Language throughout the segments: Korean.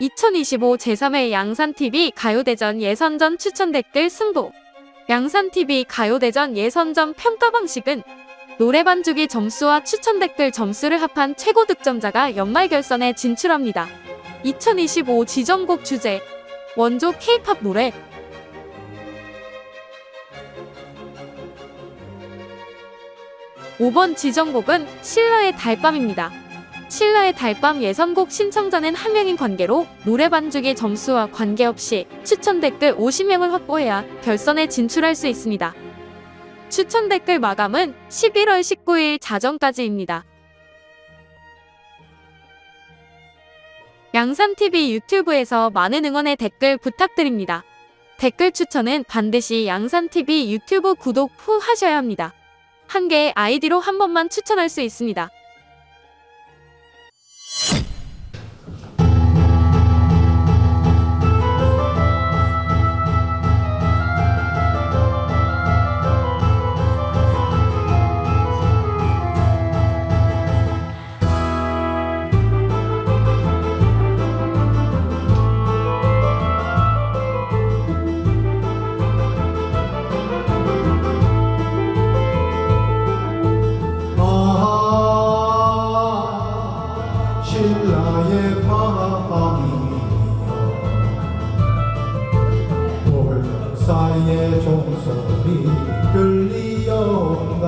2025 제3회 양산TV 가요대전 예선전 추천 댓글 승부. 양산TV 가요대전 예선전 평가 방식은 노래반 주기 점수와 추천 댓글 점수를 합한 최고 득점자가 연말 결선에 진출합니다. 2025 지정곡 주제 원조 K-팝 노래 5번 지정곡은 신라의 달밤입니다. 신라의 달밤 예선곡 신청자는 한 명인 관계로 노래 반 주기 점수와 관계없이 추천 댓글 50명을 확보해야 결선에 진출할 수 있습니다. 추천 댓글 마감은 11월 19일 자정까지입니다. 양산TV 유튜브에서 많은 응원의 댓글 부탁드립니다. 댓글 추천은 반드시 양산TV 유튜브 구독 후 하셔야 합니다. 한 개의 아이디로 한 번만 추천할 수 있습니다. 돌사의 종소리 들리어온다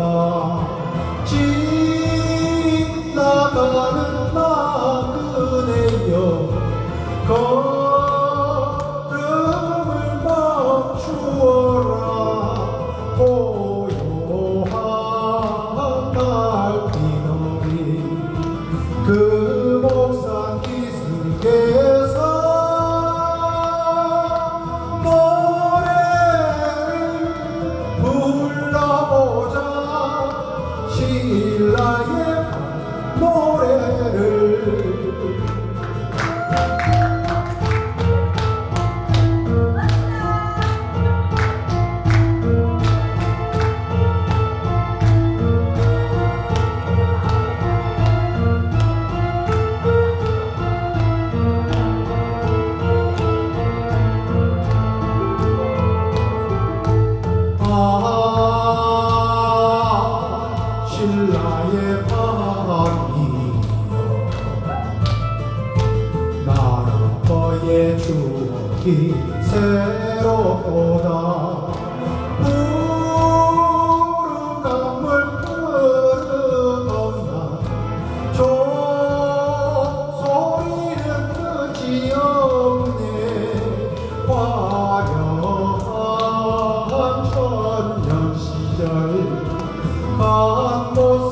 새로다. 푸른 강물 흐르건나. 종소리는 끝이 없네. 화려한 천년 시절. 한 못을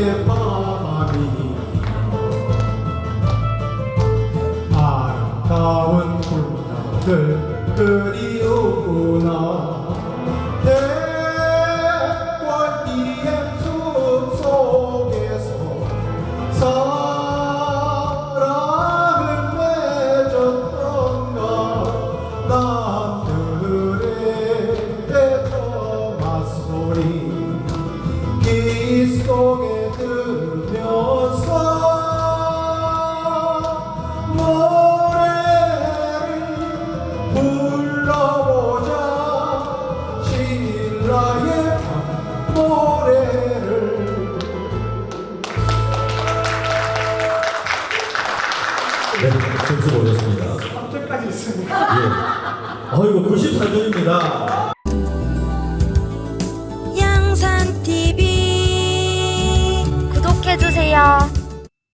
신라 귀 속에 들으면서 노래를 불러보자 신라의 밤 노래를 네, 점수 보셨습니다. 3점까지 있습니다. 예. 어이구, 94점입니다.